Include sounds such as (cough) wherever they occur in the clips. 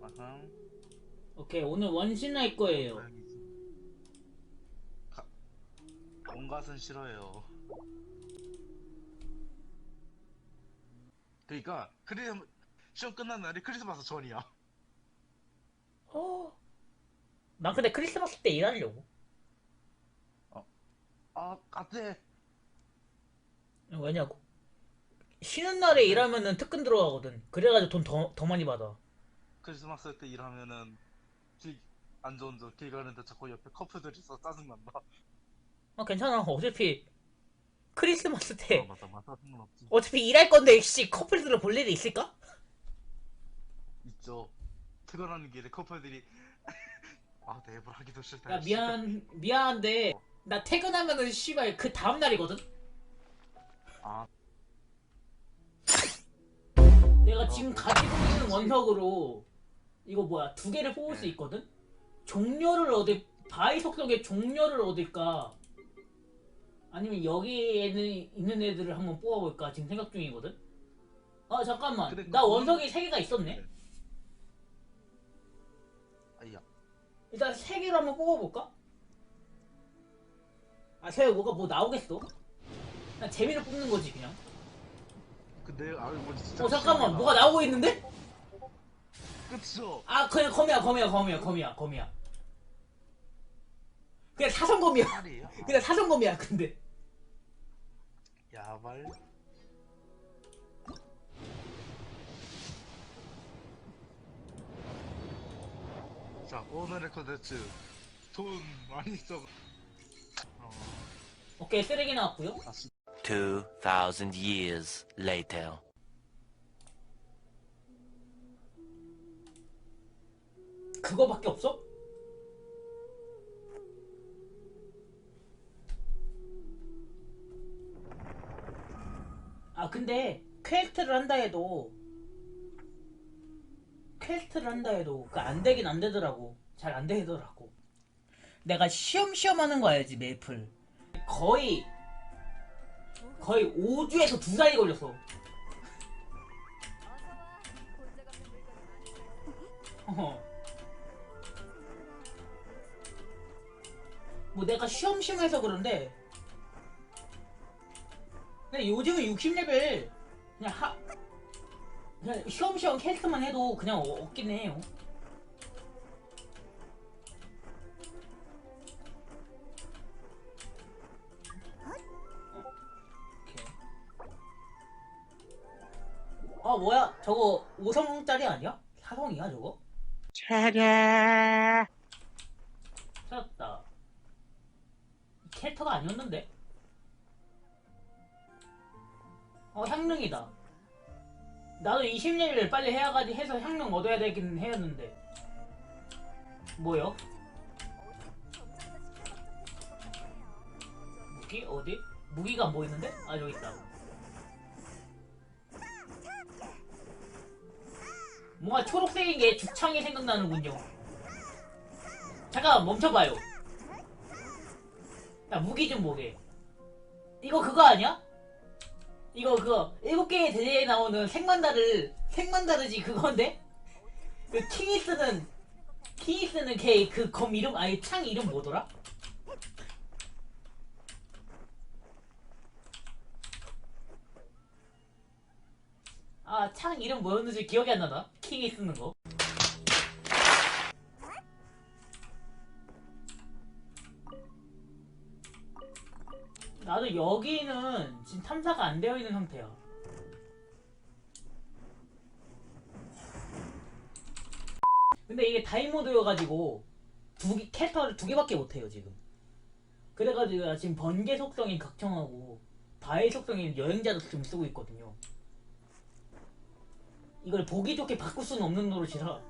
아하. 오케이 오늘 원신 할 거예요. 가... 온갖은 싫어요. 그러니까 크리스 시험 끝난 날이 크리스마스 전이야. 어. 난 근데 크리스마스 때 일하려고. 아, 같아. 왜냐고? 쉬는 날에 일하면은 특근 들어가거든. 그래가지고 돈 더 더 많이 받아. 크리스마스 때 일하면은 길, 안 좋은 점길 가는데 자꾸 옆에 커플들이 있어 짜증난다. 아 괜찮아. 어차피 크리스마스 아, 때 맞아, 맞아, 상관없지. 어차피 일할 건데 씨 커플들을 볼 일이 있을까? 있죠. 퇴근하는 길에 커플들이 (laughs) 아, 내일 하기도 싫다. 야 미안 미안한데 나 퇴근하면은 씨발 그 다음 날이거든. 아, 내가 지금 가지고 있는 원석으로 이거 뭐야 두 개를 뽑을 수 있거든? 종료를 얻을 바위 속성의 종료를 얻을까 아니면 여기에는 있는 애들을 한번 뽑아볼까 지금 생각 중이거든? 아 잠깐만 근데 나 그거는- 원석이 세 개가 있었네 네. 아야. 일단 세 개를 한번 뽑아볼까? 아 세요 뭐가 뭐 나오겠어? 그냥 재미로 뽑는 거지 그냥 근데 아, 뭐 진짜 어 잠깐만. 뭐가 나오고 있는데? 그쵸. 아 그냥 검이야 검이야 검이야 검이야 검이야 그냥. 아, (laughs) 그냥 사성검이야 근데 야발. 자 오늘의 컨텐츠 돈 많이 써. 어, 오케이 쓰레기 나왔고요 2,000 years later. 그거밖에 없어? 아 근데 퀘스트를 한다 해도 퀘스트를 한다 해도 그 안 되긴 안 되더라고. 잘 안 되더라고. 내가 시험시험 하는 거 알지 메이플? 거의 거의 5주에서 2달이 걸렸어. 어. 뭐 내가 쉬엄쉬엄해서 그런데 근데 요즘은 60레벨 그냥 하 그냥 쉬엄쉬엄 캐스트만 해도 그냥 어- 얻긴 해요. 아 뭐야 저거 5성짜리 아니야? 4성이야 저거? 찾았다 이 캐릭터가 아니었는데? 어 향릉이다 나도 20레벨 빨리 해야가지 해서 향릉 얻어야 되긴 해였는데 뭐요? 무기? 어디? 무기가 안 보이는데? 아 여기 있다 뭔가 초록색인 게 죽창이 생각나는군요 잠깐 멈춰봐요 야 무기 좀 보게 이거 그거 아니야? 이거 그거 일곱 개의 대회에 나오는 생만다를 생만다르지 그건데? 그 킹이 쓰는 킹이 쓰는 걔 그 검 이름 아니 창 이름 뭐더라? 아 창 이름 뭐였는지 기억이 안 나다 킹이 쓰는 거 나도 여기는 지금 탐사가 안 되어 있는 상태야. 근데 이게 다이모드여가지고 두 개, 캐릭터를 두 개밖에 못해요 지금. 그래가지고 나 지금 번개 속성인 각청하고 바위 속성인 여행자도 좀 쓰고 있거든요. 이걸 보기 좋게 바꿀 수는 없는 노릇이라.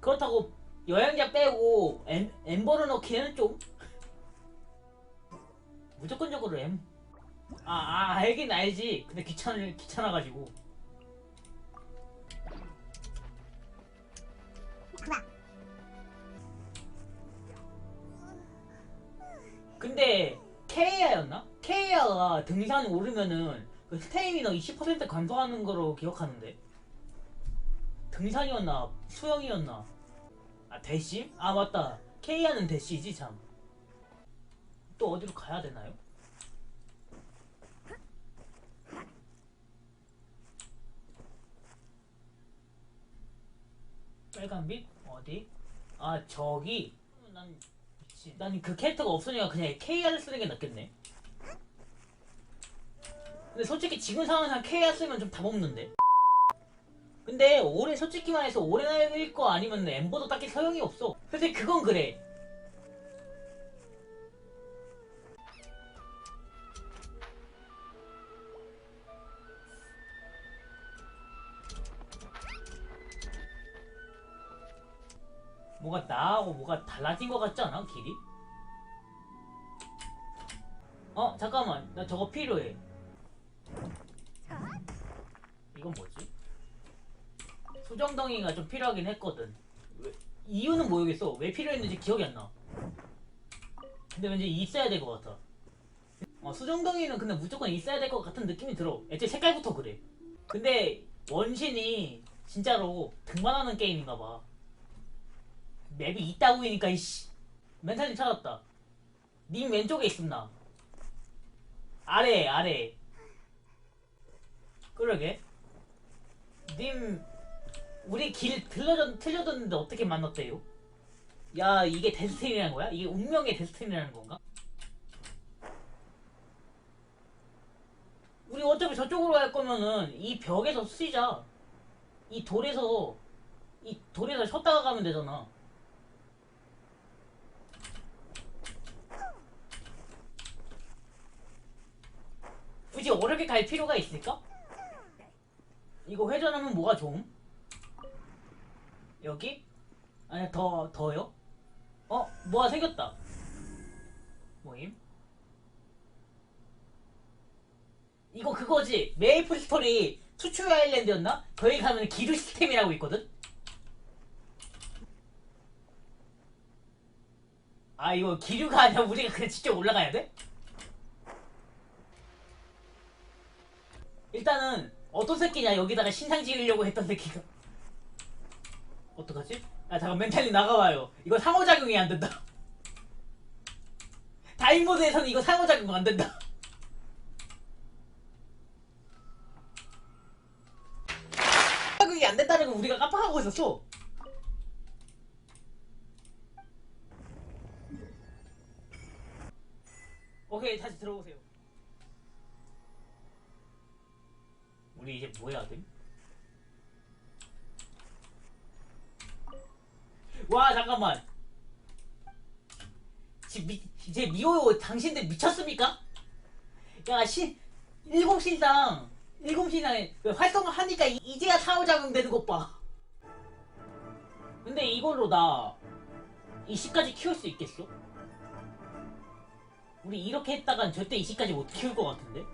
그렇다고 여행자 빼고 엠, 엠버를 넣기에는 좀 무조건적으로 M. 아, 아 알긴 알지. 근데 귀찮 귀찮아가지고. 근데 케이아였나? 케이아가 등산 오르면은 그 스태미너 20% 감소하는 거로 기억하는데. 등산이었나 수영이었나 아 대시? 아 맞다 케이아는 대시지 참 또 어디로 가야 되나요? 빨간빛? 어디? 아 저기? 난 미친 난그 캐릭터가 없으니까 그냥 KR을 쓰는 게 낫겠네 근데 솔직히 지금 상황에서 KR 쓰면 좀 답 없는데 근데 올해 솔직히 말해서 올해 날릴 거 아니면 엠버도 딱히 소용이 없어 근데 그건 그래 뭐가 나하고 뭐가 달라진 것 같지 않아 길이? 어 잠깐만. 나 저거 필요해. 이건 뭐지? 수정덩이가 좀 필요하긴 했거든. 왜- 이유는 모르겠어. 왜 필요했는지 기억이 안나. 근데 왠지 있어야 될 것 같아. 어, 수정덩이는 근데 무조건 있어야 될 것 같은 느낌이 들어. 애초에 색깔부터 그래. 근데 원신이 진짜로 등반하는 게임인가봐 맵이 있다고 하니까 이씨. 멘탈님 찾았다. 님 왼쪽에 있습나 아래 아래 그러게. 님 우리 길 틀려졌, 틀려졌는데 어떻게 만났대요? 야 이게 데스틴이라는 거야? 이게 운명의 데스틴이라는 건가? 우리 어차피 저쪽으로 갈 거면은 이 벽에서 쓰자. 이 돌에서 이 돌에서 쉬었다가 가면 되잖아 어렵게 갈 필요가 있을까? 이거 회전하면 뭐가 좋음? 여기? 아니 더 더요? 어? 뭐가 생겼다 뭐임? 이거 그거지 메이플 스토리 수출 아일랜드였나? 거기 가면 기류 시스템이라고 있거든? 아 이거 기류가 아니라 우리가 그냥 직접 올라가야 돼? 일단은 어떤 새끼냐 여기다가 신상 지으려고 했던 새끼가. 어떡하지? 아 잠깐 멘탈리 나가봐요. 이거 상호작용이 안 된다. (laughs) 다인모드에서는 이거 상호작용 안 된다. (laughs) 상호작용이 안 된다는 걸 우리가 깜빡하고 있었어. 오케이 다시 들어오세요 우리 이제 뭐 해야 돼? 와 잠깐만 지, 미, 이제 미호 당신들 미쳤습니까? 야 시 일곱 신당 일곱 신당에 활성화하니까 이- 이제야 상호작용 되는 것봐 근데 이걸로 나 이시까지 키울 수 있겠어? 우리 이렇게 했다간 절대 이시까지 못 키울 것 같은데?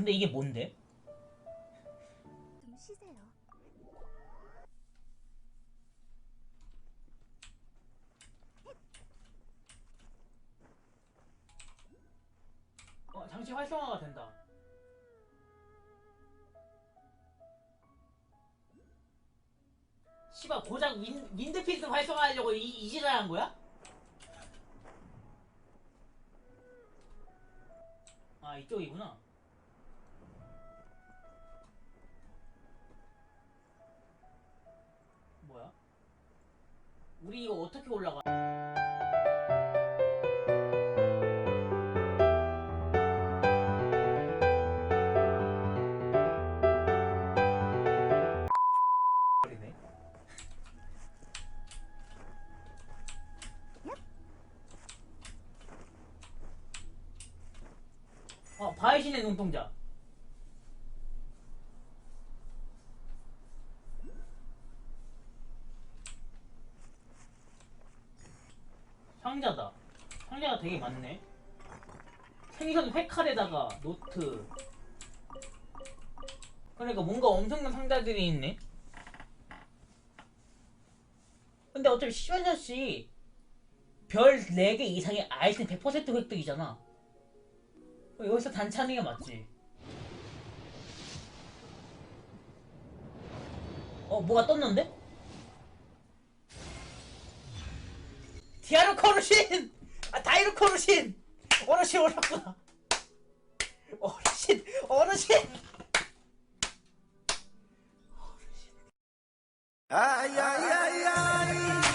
근데 이게 뭔데? 좀 쉬세요. 어, 장치 활성화가 된다. 씨발 고작 윈, 윈드필드 활성화하려고 이, 이 짓을 한 거야? 아 이쪽이구나. 우리 이거 어떻게 올라가? 버리네. 어, 바이신의 눈동자. 상자다. 상자가 되게 많네. 생선 회칼에다가 노트. 그러니까 뭔가 엄청난 상자들이 있네. 근데 어차피 시원자씨 별 4개 이상의 아이템 100% 획득이잖아. 어, 여기서 단차는 게 맞지. 어, 뭐가 떴는데? 디아르 코르신! 아, 다이르 코르신! 어르신 오셨구나. 어르신, 어르신! Ay.